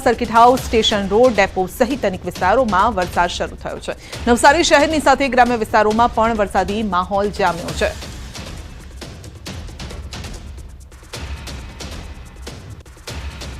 Circuit house station road depot સહિત અનેક વિસ્તારોમાં વરસાદ શરૂ થયો છે. નવસારી શહેરની સાથે ગ્રામ્ય વિસ્તારોમાં પણ વરસાદી માહોલ જામ્યો છે.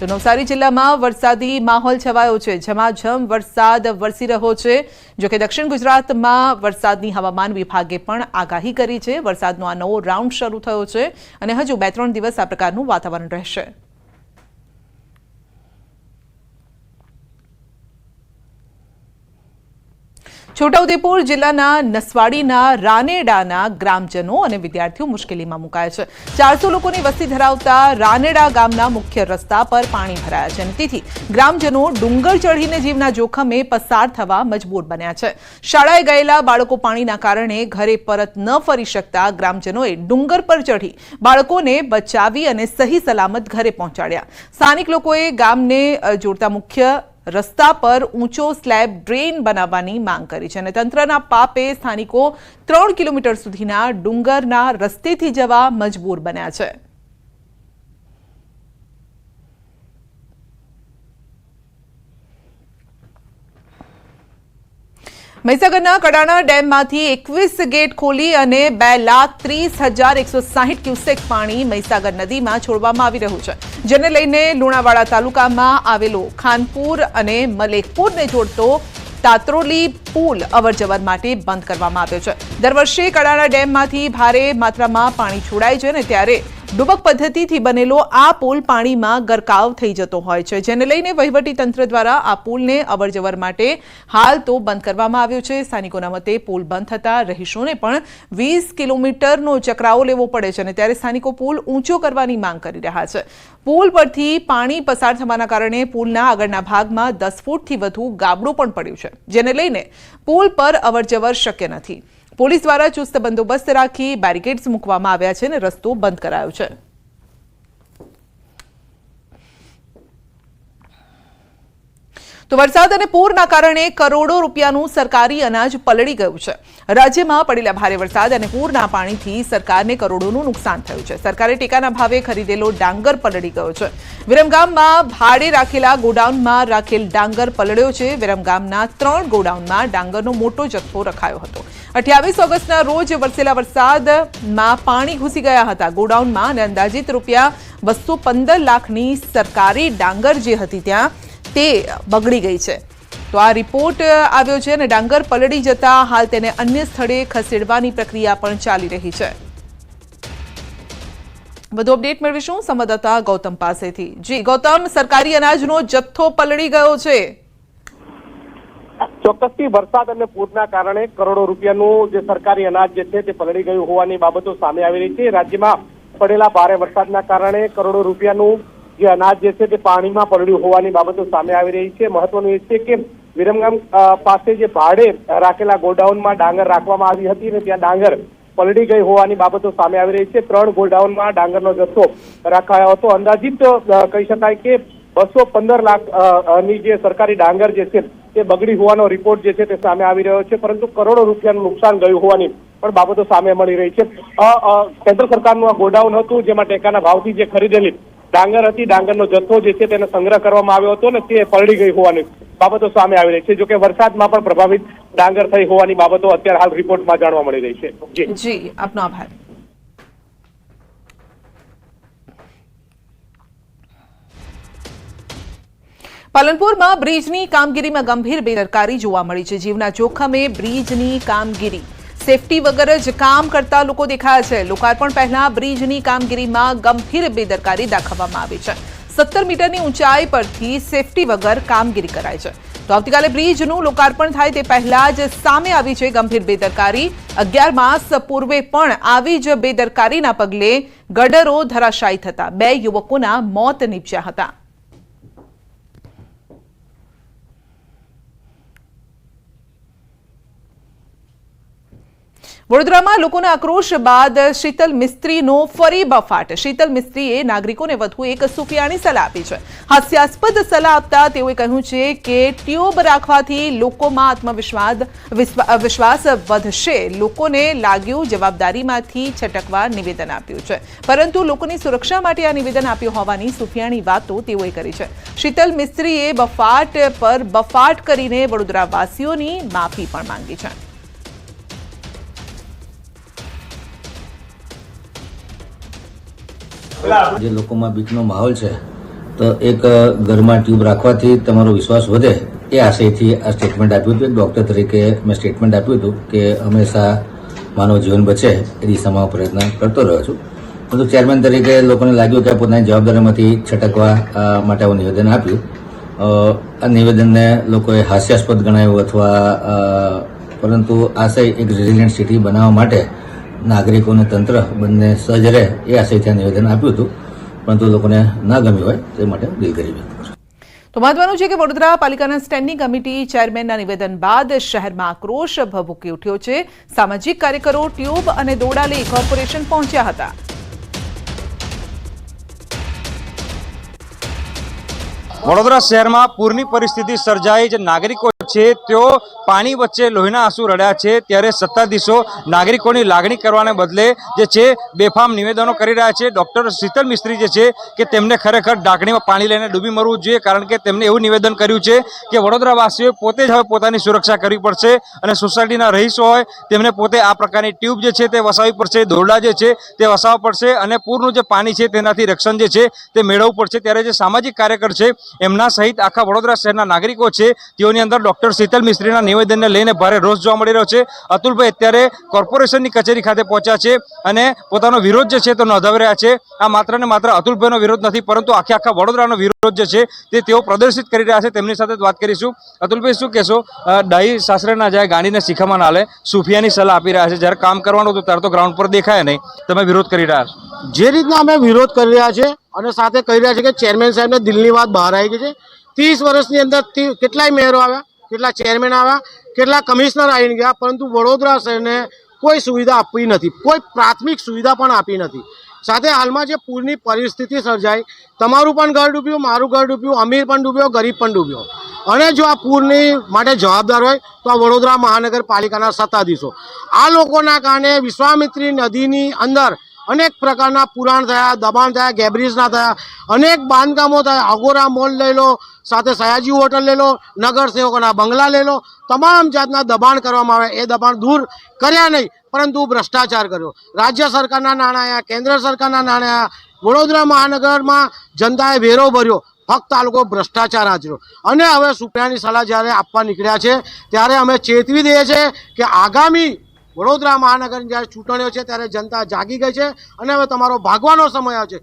તો નવસારી જિલ્લામાં વરસાદી માહોલ છવાયો છે ઝમાઝમ વરસાદ વરસી રહ્યો છે. જોકે દક્ષિણ ગુજરાતમાં વરસાદની હવામાન વિભાગે પણ આગાહી કરી છે. વરસાદનો આ નવો રાઉન્ડ શરૂ થયો છે અને હજુ બે ત્રણ દિવસ આ પ્રકારનું વાતાવરણ રહેશે. છોટાઉદેપુર જિલ્લાના નસવાડીના રાનેડાના ગ્રામજનો અને વિદ્યાર્થીઓ મુશ્કેલીમાં મુકાયા છે. ચારસો લોકોની વસ્તી ધરાવતા રાનેડા ગામના મુખ્ય રસ્તા પર પાણી ભરાયા છે અને તેથી ગ્રામજનો ડુંગર ચઢીને જીવના જોખમે પસાર થવા મજબૂર બન્યા છે. શાળાએ ગયેલા બાળકો પાણીના કારણે ઘરે પરત ન ફરી શકતા ગ્રામજનોએ ડુંગર પર ચઢી બાળકોને બચાવી અને સહી સલામત ઘરે પહોંચાડ્યા. સ્થાનિક લોકોએ ગામને જોડતા મુખ્ય રસ્તા પર ઊંચો સ્લેબ ડ્રેન બનાવવાની માંગ કરી છે અને તંત્રના પાપે સ્થાનિકો ત્રણ કિલોમીટર સુધીના ડુંગરના રસ્તેથી જવા મજબૂર બન્યા છે. મહીસાગરના કડાણા ડેમમાંથી એકવીસ ગેટ ખોલી અને બે લાખ ત્રીસ હજાર એકસો સાહીઠ ક્યુસેક પાણી મહીસાગર નદીમાં છોડવામાં આવી રહ્યું છે. જેને લઈને લુણાવાડા તાલુકામાં આવેલો ખાનપુર અને મલેકપુરને જોડતો તાત્રોલી પુલ અવરજવર માટે બંધ કરવામાં આવ્યો છે. દર વર્ષે કડાણા ડેમમાંથી ભારે માત્રામાં પાણી છોડાય છે ને ત્યારે ડૂબક પદ્ધતિથી બનેલો આ પુલ પાણીમાં ગરકાવ થઈ જતો હોય છે. જેને લઈને તંત્ર દ્વારા આ પુલને અવરજવર માટે હાલ તો બંધ કરવામાં આવ્યો છે. સ્થાનિકોના મતે પુલ બંધ થતા રહીશોને પણ વીસ કિલોમીટરનો ચકરાવો લેવો પડે છે અને ત્યારે સ્થાનિકો પુલ ઊંચો કરવાની માંગ કરી રહ્યા છે. પુલ પરથી પાણી પસાર થવાના કારણે પુલના આગળના ભાગમાં દસ ફૂટથી વધુ ગાબડું પણ પડ્યું છે. જેને લઈને પુલ પર અવરજવર શક્ય નથી. પોલીસ દ્વારા ચુસ્ત બંદોબસ્ત રાખી બેરિકેડ્સ મૂકવામાં આવ્યા છે અને રસ્તો બંધ કરાયો છે. તો વરસાદ અને પૂરના કારણે કરોડો રૂપિયાનું સરકારી અનાજ પલળી ગયું છે. રાજ્યમાં પડેલા ભારે વરસાદ અને પૂરના પાણીથી સરકારને કરોડોનું નુકસાન થયું છે. સરકારે ટેકાના ભાવે ખરીદેલો ડાંગર પલળી ગયો છે. વિરમગામમાં ભાડે રાખેલા ગોડાઉનમાં રાખેલ ડાંગર પલળ્યો છે. વિરમગામના ત્રણ ગોડાઉનમાં ડાંગરનો મોટો જથ્થો રખાયો હતો. અઠ્યાવીસ ઓગસ્ટના રોજ વરસેલા વરસાદમાં પાણી ઘૂસી ગયા હતા. ગોડાઉનમાં અને અંદાજિત રૂપિયા બસો પંદર લાખની સરકારી ડાંગર જે હતી ત્યાં તે બગડી ગઈ છે. તો આ રિપોર્ટ આવ્યો છે અને ડાંગર પલળી જતા હાલ તેને અન્ય સ્થળે ખસેડવાની પ્રક્રિયા પણ ચાલી રહી છે. વધુ અપડેટ મેળવીશું સંવાદદાતા ગૌતમ પાસેથી. જી, ગૌતમ, સરકારી અનાજનો જથ્થો પલળી ગયો છે. ચોક્કસથી વરસાદ અને પૂરના કારણે કરોડો રૂપિયાનું જે સરકારી અનાજ જે છે તે પલળી ગયું હોવાની બાબતો સામે આવી રહી છે. રાજ્યમાં પડેલા ભારે વરસાદના કારણે કરોડો રૂપિયાનું જે અનાજ જે છે તે પાણીમાં પડ્યું હોવાની બાબતો સામે આવી રહી છે. મહત્વનું એ છે કે વિરમગામ પાસે જે ભાડે રાખેલા ગોડાઉનમાં ડાંગર રાખવામાં આવી હતી અને ત્યાં ડાંગર પલળી ગઈ હોવાની બાબતો સામે આવી રહી છે. ત્રણ ગોડાઉનમાં ડાંગરનો જથ્થો રખાયો હતો. અંદાજિત કહી શકાય કે બસો પંદર લાખની જે સરકારી ડાંગર જે છે તે બગડી હોવાનો રિપોર્ટ જે છે તે સામે આવી રહ્યો છે. પરંતુ કરોડો રૂપિયાનું નુકસાન ગયું હોવાની પણ બાબતો સામે મળી રહી છે. કેન્દ્ર સરકારનું આ ગોડાઉન હતું, જેમાં ટેકાના ભાવથી જે ખરીદેલી ડાંગર હતી, ડાંગરનો જથ્થો જે છે તેને સંગ્રહ કરવામાં આવ્યો હતો ને તે પલળી ગઈ હોવાની બાબતો સામે આવી રહી છે. જોકે વરસાદમાં પણ પ્રભાવિત ડાંગર થઈ હોવાની બાબતો અત્યારે હાલ રિપોર્ટમાં જાણવા મળી રહી છે. જી, આપનો આભાર. પાલનપુરમાં બ્રિજની કામગીરીમાં ગંભીર બેદરકારી જોવા મળી છે. જીવના જોખમે બ્રિજની કામગીરી સેફટી વગર જ કામ કરતા લોકો દેખાયા છે. લોકાર્પણ પહેલા બ્રિજની કામગીરીમાં ગંભીર બેદરકારી દાખવવામાં આવી છે. સત્તર મીટરની ઊંચાઈ પરથી સેફટી વગર કામગીરી કરાય છે. તો આવતીકાલે બ્રિજનું લોકાર્પણ થાય તે પહેલા જ સામે આવી છે ગંભીર બેદરકારી. અગિયાર માસ પૂર્વે પણ આવી જ બેદરકારીના પગલે ગડરો ધરાશાયી થતા બે યુવકોના મોત નીપજ્યા હતા. વડોદરામાં લોકોના આક્રોશ બાદ શીતલ મિસ્ત્રીનો ફરી બફાટ. શીતલ મિસ્ત્રીએ નાગરિકોને વધુ એક સુફિયાણી સલાહ આપી છે. હાસ્યાસ્પદ સલાહ આપતા તેઓએ કહ્યું છે કે ટ્યુબ રાખવાથી લોકોમાં આત્મવિશ્વાસ વિશ્વાસ વધશે. લોકોને લાગ્યું જવાબદારીમાંથી છટકવા નિવેદન આપ્યું છે. પરંતુ લોકોની સુરક્ષા માટે આ નિવેદન આપ્યું હોવાની સુફિયાણી વાતો તેઓએ કરી છે. શીતલ મિસ્ત્રીએ બફાટ પર બફાટ કરીને વડોદરાવાસીઓની માફી પણ માંગી છે. જે લોકોમાં બીકનો માહોલ છે, તો એક ઘરમાં ટ્યુબ રાખવાથી તમારો વિશ્વાસ વધે એ આશયથી આ સ્ટેટમેન્ટ આપ્યું હતું. ડૉક્ટર તરીકે મેં સ્ટેટમેન્ટ આપ્યું હતું કે હંમેશા માનવ જીવન બચે એ દિશામાં પ્રયત્ન કરતો રહ્યો છું. પરંતુ ચેરમેન તરીકે લોકોને લાગ્યું કે પોતાની જવાબદારીમાંથી છટકવા માટે આવું નિવેદન આપ્યું. આ નિવેદનને લોકોએ હાસ્યાસ્પદ ગણાયું અથવા પરંતુ આશય એક રેઝિલિયન્ટ સિટી બનાવવા માટે નાગરિકો અને તંત્ર બંને સજ્જ રહે એ આશયથી આ નિવેદન આપ્યું હતું. પરંતુ લોકોને ના ગમ્યું હોય, તે માટે દિલગીરી વ્યક્ત કરું. તો મહત્વનું છે કે વડોદરા પાલિકાના સ્ટેન્ડિંગ કમિટી ચેરમેનના નિવેદન બાદ શહેરમાં આક્રોશ ભભૂકી ઉઠ્યો છે. સામાજિક કાર્યકરો, ટ્યુબ અને દોડા લઈ કોર્પોરેશન પહોંચ્યા હતા. વડોદરા શહેરમાં પૂરની પરિસ્થિતિ સર્જાઈ. જે નાગરિકો છે, તેઓ પાણી વચ્ચે લોહીના આંસુ રડ્યા છે. ત્યારે સત્તાધીશો નાગરિકોની લાગણી કરવાને બદલે જે છે, બેફામ નિવેદનો કરી રહ્યા છે. ડૉક્ટર શીતલ મિસ્ત્રી જે છે, કે તેમને ખરેખર ઢાંકણીમાં પાણી લઈને ડૂબી મરવું જોઈએ, કારણ કે તેમને એવું નિવેદન કર્યું છે કે વડોદરાવાસીઓએ પોતે જ હવે પોતાની સુરક્ષા કરવી પડશે અને સોસાયટીના રહીશો હોય, તેમને પોતે આ પ્રકારની ટ્યુબ જે છે તે વસાવવી પડશે, દોરડા જે છે તે વસાવવા પડશે અને પૂરનું જે પાણી છે તેનાથી રક્ષણ જે છે તે મેળવવું પડશે. ત્યારે જે સામાજિક કાર્યકર છે એમના સહિત આખા વડોદરા શહેરના નાગરિકો છે. તેઓની અંદર ડોક્ટર શીતલ મિસ્ત્રીના નિવેદનને લઈને ભારે રોષ જોવા મળી રહ્યો છે. અતુલભાઈ, અત્યારે કોર્પોરેશનની કચેરી ખાતે પહોંચ્યા છે અને પોતાનો વિરોધ જે છે તે નોંધાવી રહ્યા છે. આ માત્ર ને માત્ર અતુલભાઈનો વિરોધ નથી, પરંતુ આખે આખા વડોદરાનો વિરોધ જે છે તે તેઓ પ્રદર્શિત કરી રહ્યા છે. તેમની સાથે વાત કરીશું. અતુલભાઈ, શું કહેશો? ડાહી સાસરે ના જાય ગાંડીને શીખામાં ના લે સુફિયાની સલાહ આપી રહ્યા છે. જ્યારે કામ કરવાનું હતું ત્યારે તો ગ્રાઉન્ડ પર દેખાય નહીં. તમે વિરોધ કરી રહ્યા છો. જે રીતના અમે વિરોધ કરી રહ્યા છે અને સાથે કહી રહ્યા છે કે ચેરમેન સાહેબને દિલની વાત બહાર આવી ગઈ છે. ત્રીસ વર્ષની અંદર કેટલાય મેયરો આવ્યા, કેટલા ચેરમેન આવ્યા, કેટલા કમિશનર આવીને ગયા, પરંતુ વડોદરા શહેરને કોઈ સુવિધા આપી નથી, કોઈ પ્રાથમિક સુવિધા પણ આપી નથી. સાથે હાલમાં જે પૂરની પરિસ્થિતિ સર્જાઈ, તમારું પણ ઘર ડૂબ્યું, મારું ઘર ડૂબ્યું, અમીર પણ ડૂબ્યો, ગરીબ પણ ડૂબ્યો. અને જો આ પૂરની માટે જવાબદાર હોય, તો આ વડોદરા મહાનગરપાલિકાના સત્તાધીશો. આ લોકોના કારણે વિશ્વામિત્રી નદીની અંદર અનેક પ્રકારના પુરાણ થયા, દબાણ થયા, ગેબ્રિજના થયા, અનેક બાંધકામો થયા. અગોરા મોલ લઈ લો, સાથે સયાજી હોટલ લઈ લો, નગર સેવકોના બંગલા લઈ લો. તમામ જાતના દબાણ કરવામાં આવે. એ દબાણ દૂર કર્યા નહીં, પરંતુ ભ્રષ્ટાચાર કર્યો. રાજ્ય સરકારના નાણાં કેન્દ્ર સરકારના નાણાં વડોદરા મહાનગરમાં જનતાએ વેરો ભર્યો. ફક્ત આ લોકો ભ્રષ્ટાચાર આચર્યો. અને હવે સુપ્રિયાની સલાહ જ્યારે આપવા નીકળ્યા છે, ત્યારે અમે ચેતવી દઈએ છીએ કે આગામી વડોદરા મહાનગરની જ્યારે ચૂંટણીઓ છે ત્યારે જનતા જાગી ગઈ છે અને હવે તમારો ભાગવાનો સમય આવશે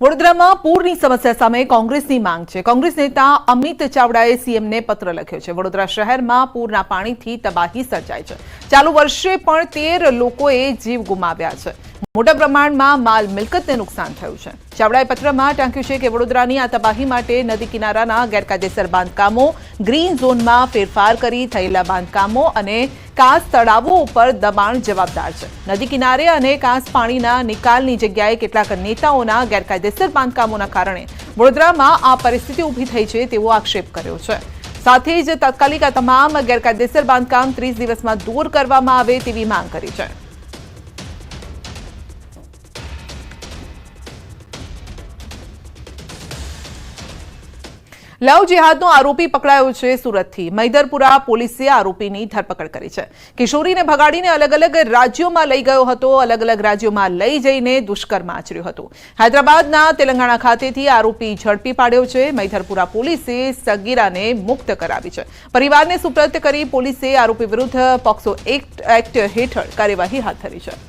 વડોદરામાં પૂરની સમસ્યા સામે કોંગ્રેસની માંગ છે. કોંગ્રેસ નેતા અમિત ચાવડાએ સીએમને પત્ર લખ્યો છે. વડોદરા શહેરમાં પૂરના પાણીથી તબાહી સર્જાઈ છે. ચાલુ વર્ષે પણ તેર લોકોએ જીવ ગુમાવ્યા છે. મોટા પ્રમાણમાં માલ મિલકતને નુકસાન થયું છે. ચાવડાએ પત્રમાં ટાંક્યું છે કે વડોદરાની આ તબાહી માટે નદી કિનારાના ગેરકાયદેસર બાંધકામો, ગ્રીન ઝોનમાં ફેરફાર કરી થયેલા બાંધકામો અને કાંસ તળાવો ઉપર દબાણ જવાબદાર છે. નદી કિનારે અને કાંસ પાણીના નિકાલની જગ્યાએ કેટલાક નેતાઓના ગેરકાયદેસર બાંધકામોના કારણે વડોદરામાં આ પરિસ્થિતિ ઊભી થઈ છે તેવો આક્ષેપ કર્યો છે. સાથે જ તાત્કાલિક આ તમામ ગેરકાયદેસર બાંધકામ ત્રીસ દિવસમાં દૂર કરવામાં આવે તેવી માંગ કરી છે. લવ જેહાદનો આરોપી પકડાયો છે સુરતથી. મૈદરપુરા પોલીસે આરોપીની ધરપકડ કરી છે. કિશોરીને ભગાડીને અલગ અલગ રાજ્યોમાં લઈ ગયો હતો. અલગ અલગ રાજ્યોમાં લઈ જઈને દુષ્કર્મ આચર્યું હતું. હૈદરાબાદના તેલંગાણા ખાતેથી આરોપી ઝડપી પાડ્યો છે. મૈદરપુરા પોલીસે સગીરાને મુક્ત કરાવી છે. પરિવારને સુપ્રત કરી પોલીસે આરોપી વિરુદ્ધ પોક્સો એક્ટ હેઠળ કાર્યવાહી હાથ ધરી છે.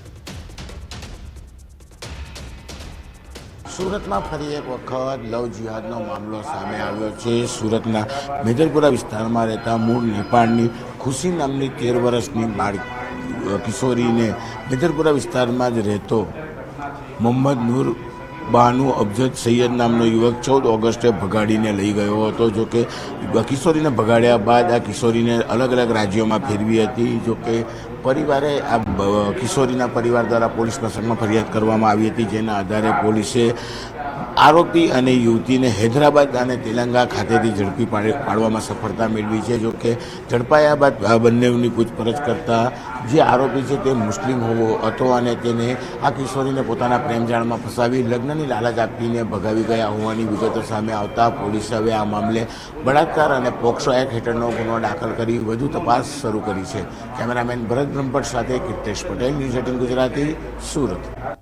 સુરતમાં ફરી એક વખત લવ જિહાદનો મામલો સામે આવ્યો છે. સુરતના મેદરપુરા વિસ્તારમાં રહેતા મૂળ નેપાળની ખુશી નામની તેર વર્ષની બાળ કિશોરીને મેદરપુરા વિસ્તારમાં જ રહેતો મોહમ્મદ નૂર બાનુ અબજદ સૈયદ નામનો યુવક ચૌદ ઓગસ્ટે ભગાડીને લઈ ગયો હતો, જો કે કિશોરીને ભગાડ્યા બાદ આ કિશોરીને અલગ અલગ રાજ્યોમાં ફેરવી હતી, જો કે પરિવારે આ કિશોરીના પરિવાર દ્વારા પોલીસ મથકમાં ફરિયાદ કરવામાં આવી હતી, જેના આધારે પોલીસે આરોપી અને યુવતીને હૈદરાબાદ અને તેલંગા ખાતેથી ઝડપી પાડવામાં સફળતા મેળવી છે, જોકે ઝડપાયા બાદ બંનેની પૂછપરછ કરતા જે આરોપી છે તે મુસ્લિમ હોવો હતો અને તેને આ કિશોરીને પોતાના પ્રેમજાળમાં ફસાવી લગ્નની લાલચ આપીને ભગાવી ગયા હોવાની વિગતો સામે આવતા પોલીસે હવે આ મામલે બળાત્કાર અને પોક્સો એક્ટ હેઠળનો ગુનો દાખલ કરી વધુ તપાસ શરૂ કરી છે. કેમેરામેન ભરત બ્રહ્મભટ્ટ સાથે કિટેશ પટેલ, ન્યૂઝ એટીન ગુજરાતી, સુરત.